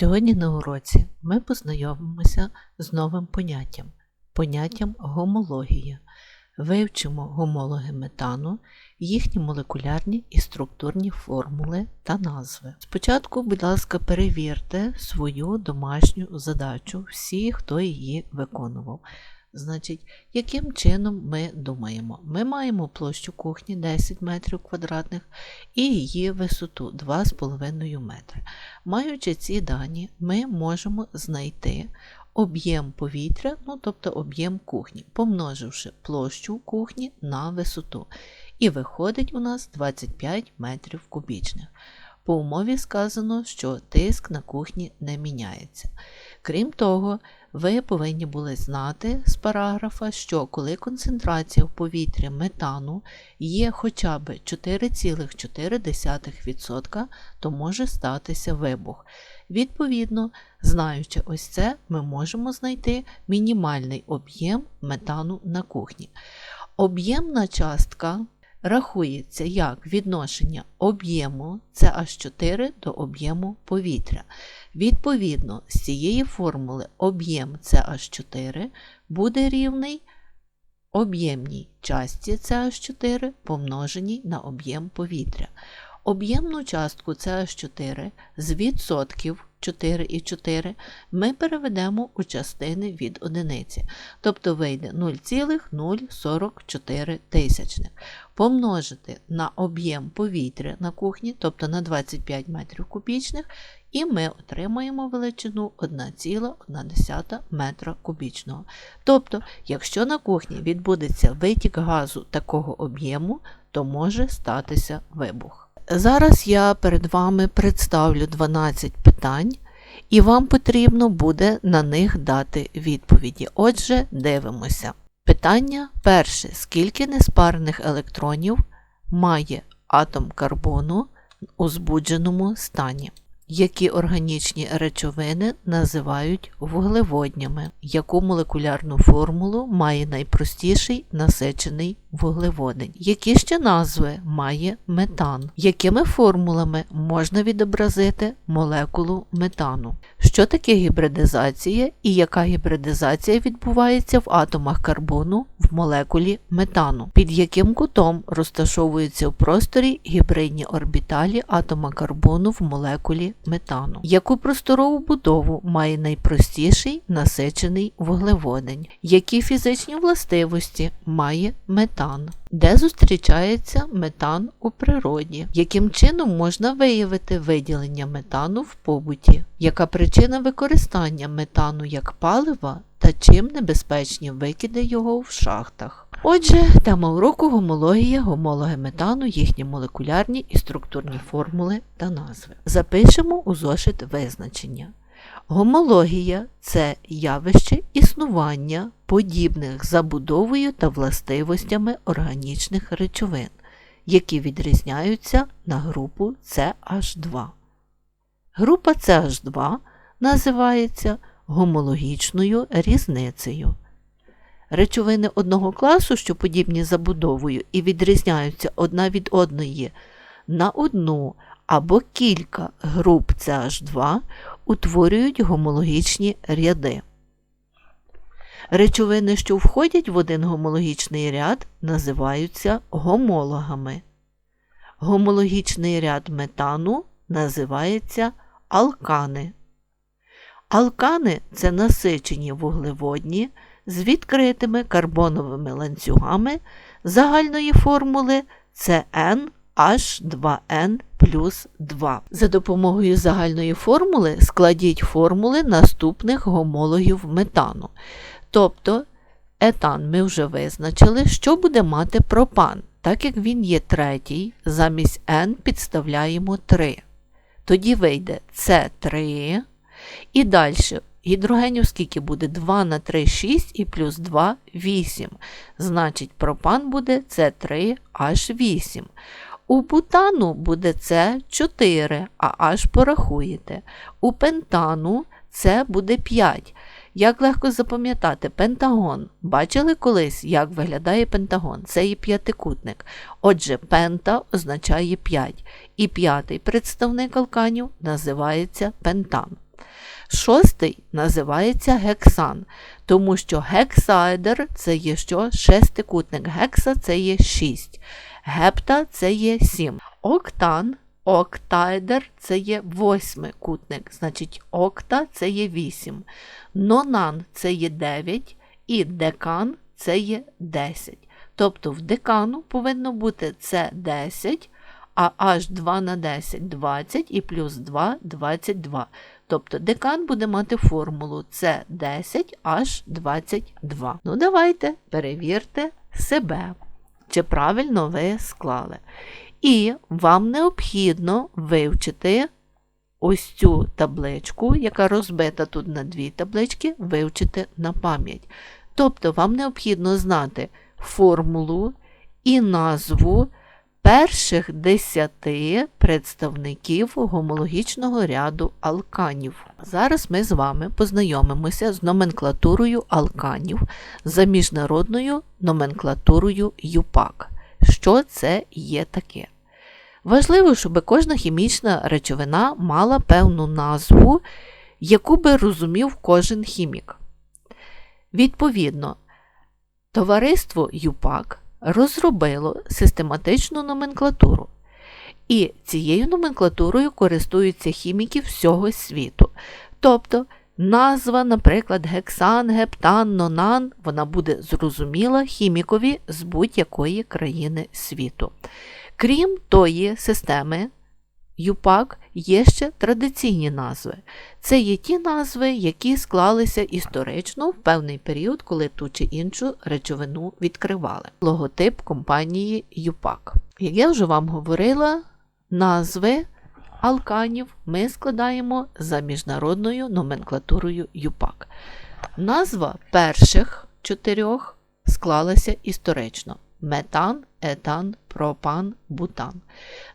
Сьогодні на уроці ми познайомимося з новим поняттям поняттям гомологія. Вивчимо гомологи метану, їхні молекулярні і структурні формули та назви. Спочатку, будь ласка, перевірте свою домашню задачу, всі, хто її виконував. Значить, яким чином ми думаємо? Ми маємо площу кухні 10 метрів квадратних і її висоту 2,5 метри. Маючи ці дані, ми можемо знайти об'єм повітря, ну тобто об'єм кухні, помноживши площу кухні на висоту. І виходить у нас 25 метрів кубічних. По умові сказано, що тиск на кухні не міняється. Крім того, ви повинні були знати з параграфа, що коли концентрація в повітрі метану є хоча б 4,4%, то може статися вибух. Відповідно, знаючи ось це, ми можемо знайти мінімальний об'єм метану на кухні. Об'ємна частка рахується як відношення об'єму CH4 до об'єму повітря. Відповідно, з цієї формули об'єм CH4 буде рівний об'ємній частці CH4 помноженій на об'єм повітря. Об'ємну частку CH4 з відсотків 4 і 4 ми переведемо у частини від одиниці, тобто вийде 0,044 тисячних. Помножити на об'єм повітря на кухні, тобто на 25 метрів кубічних, і ми отримаємо величину 1,1 метра кубічного. Тобто, якщо на кухні відбудеться витік газу такого об'єму, то може статися вибух. Зараз я перед вами представлю 12 питань, і вам потрібно буде на них дати відповіді. Отже, дивимося. Питання перше. Скільки неспарених електронів має атом карбону у збудженому стані? Які органічні речовини називають вуглеводнями, яку молекулярну формулу має найпростіший насичений вуглеводень, які ще назви має метан, якими формулами можна відобразити молекулу метану, що таке гібридизація і яка гібридизація відбувається в атомах карбону в молекулі метану, під яким кутом розташовуються в просторі гібридні орбіталі атома карбону в молекулі метану, яку просторову будову має найпростіший насичений вуглеводень, які фізичні властивості має метан, де зустрічається метан у природі, яким чином можна виявити виділення метану в побуті, яка причина використання метану як палива та чим небезпечні викиди його в шахтах. Отже, тема уроку гомологія, гомологи метану, їхні молекулярні і структурні формули та назви. Запишемо у зошит визначення. Гомологія це явище існування подібних забудовою та властивостями органічних речовин, які відрізняються на групу CH2. Група CH2 називається гомологічною різницею. Речовини одного класу, що подібні забудовою і відрізняються одна від одної на одну або кілька груп CH2 утворюють гомологічні ряди. Речовини, що входять в один гомологічний ряд, називаються гомологами. Гомологічний ряд метану називається алкани. Алкани це насичені вуглеводні з відкритими карбоновими ланцюгами загальної формули CnH2n плюс 2. За допомогою загальної формули складіть формули наступних гомологів метану. Тобто етан ми вже визначили, що буде мати пропан. Так як він є третій, замість N підставляємо 3. Тоді вийде С3. І далі гідрогенів скільки буде 2 на 3 6 і плюс 2 8. Значить, пропан буде С3H8. У бутану буде С4, а аж порахуєте. У пентану це буде 5. Як легко запам'ятати пентагон. Бачили колись, як виглядає пентагон? Це є п'ятикутник. Отже, пента означає 5. І п'ятий представник алканів називається пентан. Шостий називається гексан, тому що гексаедр це є що? Шестикутник. Гекса це є 6. Гепта це є 7. Октан, октаедр це є восьмикутник, значить окта це є 8. Нонан це є 9 і декан це є 10. Тобто в декану повинно бути це 10, а аж 2 на 10 20 і плюс 2 22. Тобто декан буде мати формулу це 10 аж 22. Ну, давайте перевірте себе, чи правильно ви склали. І вам необхідно вивчити ось цю табличку, яка розбита тут на дві таблички, вивчити на пам'ять. Тобто вам необхідно знати формулу і назву перших десяти представників гомологічного ряду алканів. Зараз ми з вами познайомимося з номенклатурою алканів за міжнародною номенклатурою ЮПАК. Що це є таке? Важливо, щоб кожна хімічна речовина мала певну назву, яку би розумів кожен хімік. Відповідно, товариство ЮПАК розробило систематичну номенклатуру. І цією номенклатурою користуються хіміки всього світу. Тобто назва, наприклад, гексан, гептан, нонан, вона буде зрозуміла хімікові з будь-якої країни світу. Крім тої системи, ЮПАК є ще традиційні назви. Це є ті назви, які склалися історично в певний період, коли ту чи іншу речовину відкривали. Логотип компанії ЮПАК. Як я вже вам говорила, назви алканів ми складаємо за міжнародною номенклатурою ЮПАК. Назва перших чотирьох склалася історично метан, етан, пропан, бутан.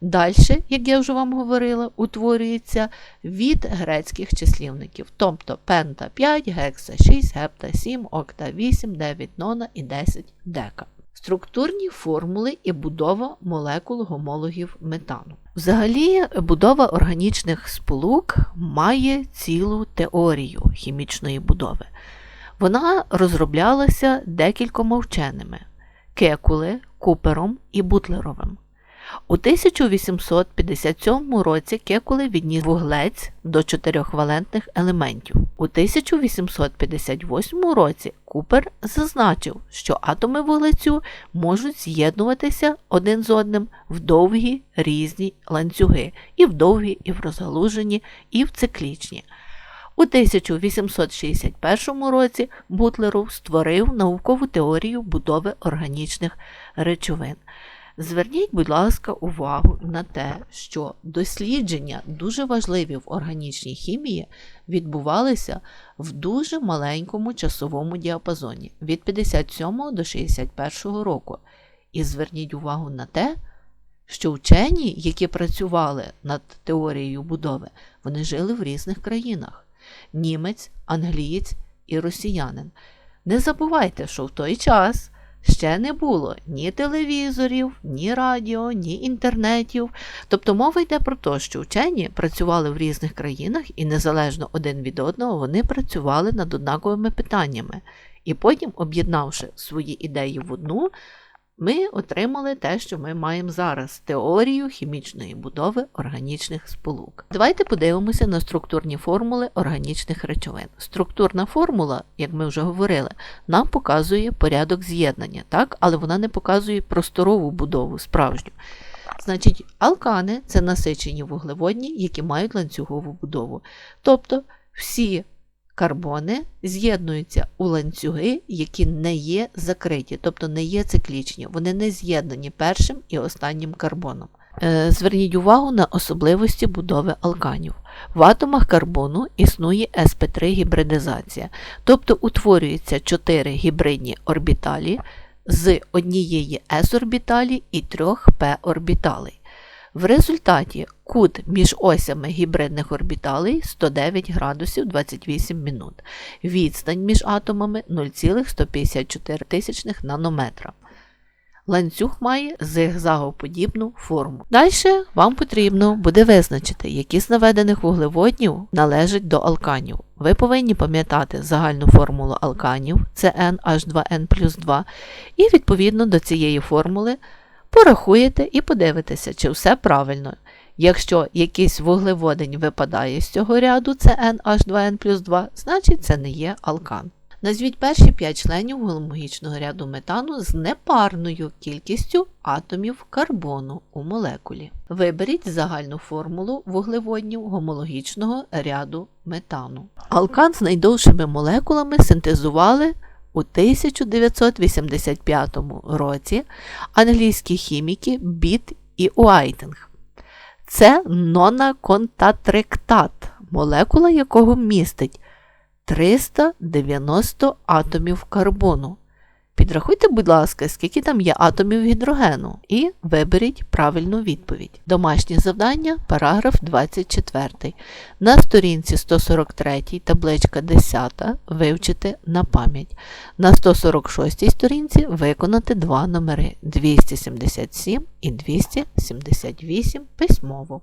Далі, як я вже вам говорила, утворюється від грецьких числівників, тобто пента 5, гекса 6, гепта 7, окта 8, 9 нона і 10 дека. Структурні формули і будова молекул гомологів метану. Взагалі, будова органічних сполук має цілу теорію хімічної будови. Вона розроблялася декількома вченими. Кекуле, Купером і Бутлеровим. У 1857 році Кекуле відніс вуглець до чотирьохвалентних елементів. У 1858 році Купер зазначив, що атоми вуглецю можуть з'єднуватися один з одним в довгі різні ланцюги, і в довгі, і в розгалужені, і в циклічні. У 1861 році Бутлеров створив наукову теорію будови органічних речовин. Зверніть, будь ласка, увагу на те, що дослідження, дуже важливі в органічній хімії, відбувалися в дуже маленькому часовому діапазоні від 57 до 61 року. І зверніть увагу на те, що вчені, які працювали над теорією будови, вони жили в різних країнах німець, англієць і росіянин. Не забувайте, що в той час ще не було ні телевізорів, ні радіо, ні інтернетів. Тобто мова йде про те, що вчені працювали в різних країнах і незалежно один від одного вони працювали над однаковими питаннями. І потім, об'єднавши свої ідеї в одну, ми отримали те, що ми маємо зараз теорію хімічної будови органічних сполук. Давайте подивимося на структурні формули органічних речовин. Структурна формула, як ми вже говорили, нам показує порядок з'єднання, так? але вона не показує просторову будову справжню. Значить, алкани це насичені вуглеводні, які мають ланцюгову будову. Тобто всі Карбони з'єднуються у ланцюги, які не є закриті, тобто не є циклічні, вони не з'єднані першим і останнім карбоном. Е, зверніть увагу на особливості будови алканів. В атомах карбону існує sp3 гібридизація, тобто утворюються 4 гібридні орбіталі з однієї s-орбіталі і трьох p-орбіталей. В результаті кут між осями гібридних орбіталей 109 градусів 28 минут. Відстань між атомами 0,154 нанометра. Ланцюг має зигзагоподібну форму. Далі вам потрібно буде визначити, які з наведених вуглеводнів належать до алканів. Ви повинні пам'ятати загальну формулу алканів це NH2N плюс 2, і відповідно до цієї формули порахуєте і подивитеся, чи все правильно. Якщо якийсь вуглеводень випадає з цього ряду, це NH2N плюс 2, значить це не є алкан. Назвіть перші 5 членів гомологічного ряду метану з непарною кількістю атомів карбону у молекулі. Виберіть загальну формулу вуглеводнів гомологічного ряду метану. Алкан з найдовшими молекулами синтезували у 1985 році англійські хіміки Біт і Уайтинг. Це нонаконтатректат, молекула якого містить 390 атомів карбону. Підрахуйте, будь ласка, скільки там є атомів гідрогену, і виберіть правильну відповідь. Домашнє завдання, параграф 24. На сторінці 143, табличка 10, вивчити на пам'ять. На 146 сторінці виконати два номери 277 і 278 письмово.